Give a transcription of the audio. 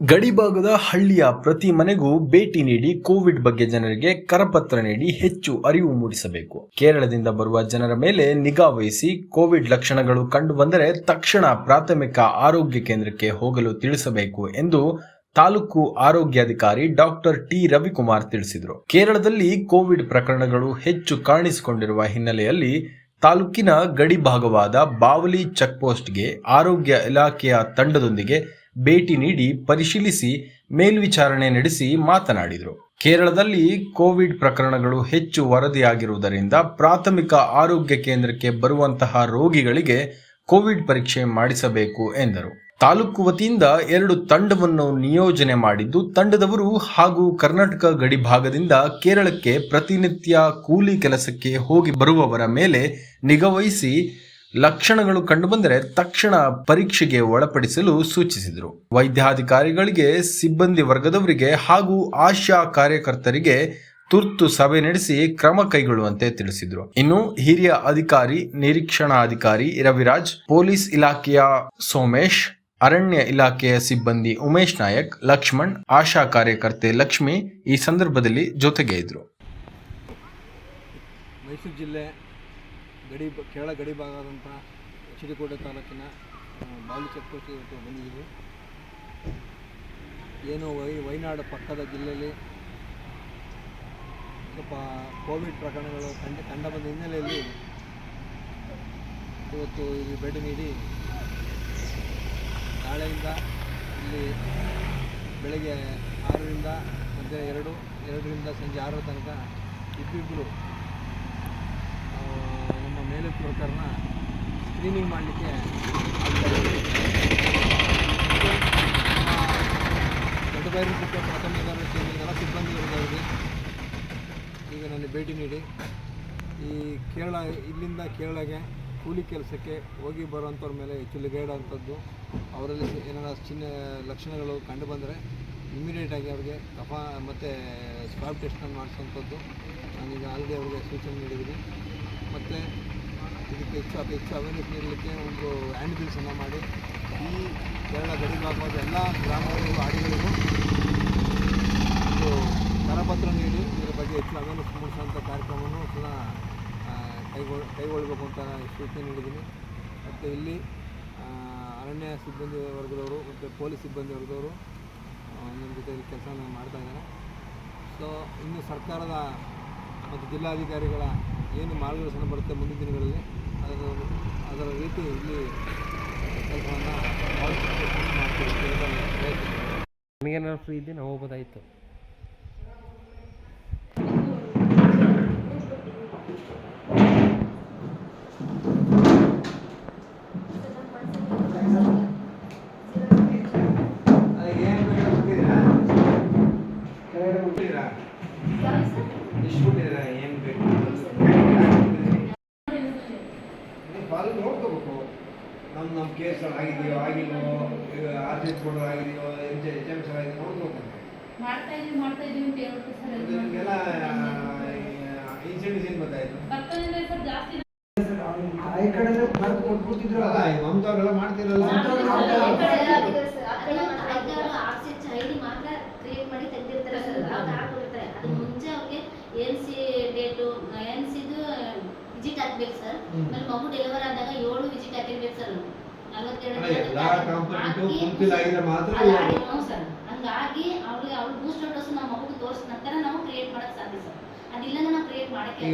ಗಡಿಭಾಗದ ಹಳ್ಳಿಯ ಪ್ರತಿ ಮನೆಗೂ ಭೇಟಿ ನೀಡಿ ಕೋವಿಡ್ ಬಗ್ಗೆ ಜನರಿಗೆ ಕರಪತ್ರ ನೀಡಿ ಹೆಚ್ಚು ಅರಿವು ಮೂಡಿಸಬೇಕು. ಕೇರಳದಿಂದ ಬರುವ ಜನರ ಮೇಲೆ ನಿಗಾ ವಹಿಸಿ ಕೋವಿಡ್ ಲಕ್ಷಣಗಳು ಕಂಡು ಬಂದರೆ ತಕ್ಷಣ ಪ್ರಾಥಮಿಕ ಆರೋಗ್ಯ ಕೇಂದ್ರಕ್ಕೆ ಹೋಗಲು ತಿಳಿಸಬೇಕು ಎಂದು ತಾಲೂಕು ಆರೋಗ್ಯಾಧಿಕಾರಿ ಡಾಕ್ಟರ್ ಟಿ ರವಿಕುಮಾರ್ ತಿಳಿಸಿದರು. ಕೇರಳದಲ್ಲಿ ಕೋವಿಡ್ ಪ್ರಕರಣಗಳು ಹೆಚ್ಚು ಕಾಣಿಸಿಕೊಂಡಿರುವ ಹಿನ್ನೆಲೆಯಲ್ಲಿ ತಾಲೂಕಿನ ಗಡಿ ಭಾಗವಾದ ಬಾವಲಿ ಚೆಕ್ಪೋಸ್ಟ್ಗೆ ಆರೋಗ್ಯ ಇಲಾಖೆಯ ತಂಡದೊಂದಿಗೆ ಭೇಟಿ ನೀಡಿ ಪರಿಶೀಲಿಸಿ ಮೇಲ್ವಿಚಾರಣೆ ನಡೆಸಿ ಮಾತನಾಡಿದರು. ಕೇರಳದಲ್ಲಿ ಕೋವಿಡ್ ಪ್ರಕರಣಗಳು ಹೆಚ್ಚು ವರದಿಯಾಗಿರುವುದರಿಂದ ಪ್ರಾಥಮಿಕ ಆರೋಗ್ಯ ಕೇಂದ್ರಕ್ಕೆ ಬರುವಂತಹ ರೋಗಿಗಳಿಗೆ ಕೋವಿಡ್ ಪರೀಕ್ಷೆ ಮಾಡಿಸಬೇಕು ಎಂದರು. ತಾಲೂಕು ವತಿಯಿಂದ ಎರಡು ತಂಡವನ್ನು ನಿಯೋಜನೆ ಮಾಡಿದ್ದು, ತಂಡದವರು ಹಾಗೂ ಕರ್ನಾಟಕ ಗಡಿ ಭಾಗದಿಂದ ಕೇರಳಕ್ಕೆ ಪ್ರತಿನಿತ್ಯ ಕೂಲಿ ಕೆಲಸಕ್ಕೆ ಹೋಗಿ ಬರುವವರ ಮೇಲೆ ನಿಗಾವಹಿಸಿ ಲಕ್ಷಣಗಳು ಕಂಡುಬಂದರೆ ತಕ್ಷಣ ಪರೀಕ್ಷೆಗೆ ಒಳಪಡಿಸಲು ಸೂಚಿಸಿದರು. ವೈದ್ಯಾಧಿಕಾರಿಗಳಿಗೆ, ಸಿಬ್ಬಂದಿ ವರ್ಗದವರಿಗೆ ಹಾಗೂ ಆಶಾ ಕಾರ್ಯಕರ್ತರಿಗೆ ತುರ್ತು ಸಭೆ ನಡೆಸಿ ಕ್ರಮ ಕೈಗೊಳ್ಳುವಂತೆ ತಿಳಿಸಿದರು. ಇನ್ನು ಹಿರಿಯ ಅಧಿಕಾರಿ, ನಿರೀಕ್ಷಣಾಧಿಕಾರಿ ರವಿರಾಜ್, ಪೊಲೀಸ್ ಇಲಾಖೆಯ ಸೋಮೇಶ್, ಅರಣ್ಯ ಇಲಾಖೆಯ ಸಿಬ್ಬಂದಿ ಉಮೇಶ್ ನಾಯಕ್, ಲಕ್ಷ್ಮಣ್, ಆಶಾ ಕಾರ್ಯಕರ್ತೆ ಲಕ್ಷ್ಮಿ ಈ ಸಂದರ್ಭದಲ್ಲಿ ಜೊತೆಗೆ ಇದ್ರು ಮೈಸೂರು ಜಿಲ್ಲೆ ಗಡಿ ಕೇರಳ ಗಡಿ ಭಾಗದಂಥ ಚಿಡಿಕೋಟೆ ತಾಲೂಕಿನ ಬಾಲಿ ಬಾವಲಿ ಚೆಕ್ ಪೋಸ್ಟ್ ಇವತ್ತು ಬಂದಿದ್ದೀವಿ. ಏನು ವೈ ವೈನಾಡು ಪಕ್ಕದ ಜಿಲ್ಲೆಯಲ್ಲಿ ಸ್ವಲ್ಪ ಕೋವಿಡ್ ಪ್ರಕರಣಗಳು ಕಂಡು ಬಂದ ಹಿನ್ನೆಲೆಯಲ್ಲಿ ಇವತ್ತು ಇಲ್ಲಿ ಭೇಟಿ ನೀಡಿ ನಾಳೆಯಿಂದ ಇಲ್ಲಿ ಬೆಳಗ್ಗೆ ಆರರಿಂದ ಮಧ್ಯಾಹ್ನ ಎರಡು, ಎರಡರಿಂದ ಸಂಜೆ ಆರರ ತನಕ ಇಬ್ಬಿಬ್ಬರು ನಮ್ಮ ಪ್ರಕಾರನ ಸ್ಕ್ರೀನಿಂಗ್ ಮಾಡಲಿಕ್ಕೆ ದೊಡ್ಡಬೈರಪುಟ್ಟ ಪ್ರಾಥಮಿಕ ಆರೋಗ್ಯ ಕೇಂದ್ರದ ಸಿಬ್ಬಂದಿ ವರ್ಗದವರಿಗೆ ಈಗ ನನಗೆ ಭೇಟಿ ನೀಡಿ. ಈ ಕೇರಳ, ಇಲ್ಲಿಂದ ಕೇರಳಗೆ ಕೂಲಿ ಕೆಲಸಕ್ಕೆ ಹೋಗಿ ಬರುವಂಥವ್ರ ಮೇಲೆ ಹೆಚ್ಚು ನಿಗಾಡುವಂಥದ್ದು ಅವರಲ್ಲಿ ಏನಾರ ಚಿನ್ನ ಲಕ್ಷಣಗಳು ಕಂಡು ಬಂದರೆ ಇಮಿಡಿಯೇಟಾಗಿ ಅವ್ರಿಗೆ ಕಫ ಮತ್ತು ಸ್ವಾಬ್ ಟೆಸ್ಟನ್ನು ಮಾಡಿಸೋಂಥದ್ದು ನಾನೀಗ ಆಲ್ರೆಡಿ ಅವರಿಗೆ ಸೂಚನೆ ನೀಡಿದ್ದೀನಿ. ಮತ್ತು ಇದಕ್ಕೆ ಹೆಚ್ಚು ಅತಿ ಹೆಚ್ಚು ಅವೇರ್ನೆಸ್ ನೀಡಲಿಕ್ಕೆ ಒಂದು ಹ್ಯಾಂಡ್ ಬಿಲ್ಸನ್ನು ಮಾಡಿ. ಈ ಕೇರಳ ಗಡಿ ಭಾಗವಾದ ಎಲ್ಲ ಗ್ರಾಮಗಳಿಗೂ, ಹಾಡಿಗಳಿಗೂ ಒಂದು ಕರಪತ್ರ ನೀಡಿ, ಇದರ ಬಗ್ಗೆ ಹೆಚ್ಚು ಅವೇರ್ನೆಸ್ ಮೂಡಿಸುವಂಥ ಕಾರ್ಯಕ್ರಮವನ್ನು ಕೂಡ ಕೈಗೊಳ್, ಕೈಗೊಳ್ಳಬೇಕು ಅಂತ ಸೂಚನೆ ನೀಡಿದ್ದೀನಿ. ಮತ್ತು ಇಲ್ಲಿ ಅರಣ್ಯ ಸಿಬ್ಬಂದಿ ವರ್ಗದವರು ಮತ್ತು ಪೊಲೀಸ್ ಸಿಬ್ಬಂದಿ ವರ್ಗದವರು ನಮ್ಮ ಜೊತೆಯಲ್ಲಿ ಕೆಲಸ ಮಾಡ್ತಾ ಇದ್ದಾರೆ. ಸೊ ಇನ್ನು ಸರ್ಕಾರದ ಮತ್ತು ಜಿಲ್ಲಾಧಿಕಾರಿಗಳ ಏನು ಮಾರ್ಗದರ್ಶನ ಬರುತ್ತೆ ಮುಂದಿನ ದಿನಗಳಲ್ಲಿ ಅದರ ಅದರ ರೀತಿ ಇಲ್ಲಿ ಮಾಡ್ತೀವಿ ಫ್ರೀ ಇದ್ದೀನಿ ನಾವು ನಮ್ಮ ನಮ್ಮ ಕೇಸ್ ಆಗಿದೆಯೋ ಆಗಿಲ್ವೋ ಆರ್ ಸಿ ಕೊಡೋ ಆಗಿದೆಯೋ ಎಚ್ ಎಚ್ ಎಂ ಸರ್ ಆಗಿದೆಯೋ ನೋಡ್ಕೋಬೇಕು ಮಾಡ್ತಾ ಇದೀವಿ ಮಾಡ್ತಾ ಇದೀವಿ ಅಂತ ಹೇಳ್ಬಿಟ್ಟು ಸರ್ ನಿಮಗೆಲ್ಲ ಇನ್ಸಿಡೆಂಟ್ಸ್ ಏನು ಗೊತ್ತಾಯ್ತು? ಬರ್ತಾನೆ ಸರ್ ಜಾಸ್ತಿ ಈ ಕಡೆ ಮಾಡ್ತಿರಲ್ಲ ಮಾಡಿ ತೆಗ್ದಿರ್ತಾರೆ ಸರ್. ಅವ್ರು ಹಾಕೊಂಡಿರ್ತಾರೆ ಅದು ಮುಂಚೆ ಅವ್ರಿಗೆ ಎನ್ ಸಿ ಡೇಟು ಎನ್ ಸಿದು ವಿಸಿಟ್ ಹಾಕ್ಬೇಕು ಸರ್. ಆಮೇಲೆ ಮಗು ಡೆಲಿವರ್ ಆದಾಗ ಏಳು ವಿಜಿಟ್ ಹಾಕಿರ್ಬೇಕು ಸರ್ ಎಲ್ಲಾ ಫುಲ್ಫಿಲ್ ಆಗಿದ್ರೆ ಮಾತ್ರ ಸರ್. ಹಂಗಾಗಿ ಅವ್ರಿಗೆ ಅವ್ರು ಬೂಸ್ಟರ್ ಡೋಸ್ ನಮ್ಮ ಮಗುಗೆ ತೋರಿಸಿದ ನಂತರ ನಾವು ಕ್ರಿಯೇಟ್ ಮಾಡಕ್ ಸಾಧ್ಯ ಸರ್. ಅದಿಲ್ಲ ನಾವು ಕ್ರಿಯೇಟ್ ಮಾಡಕ್ಕೆ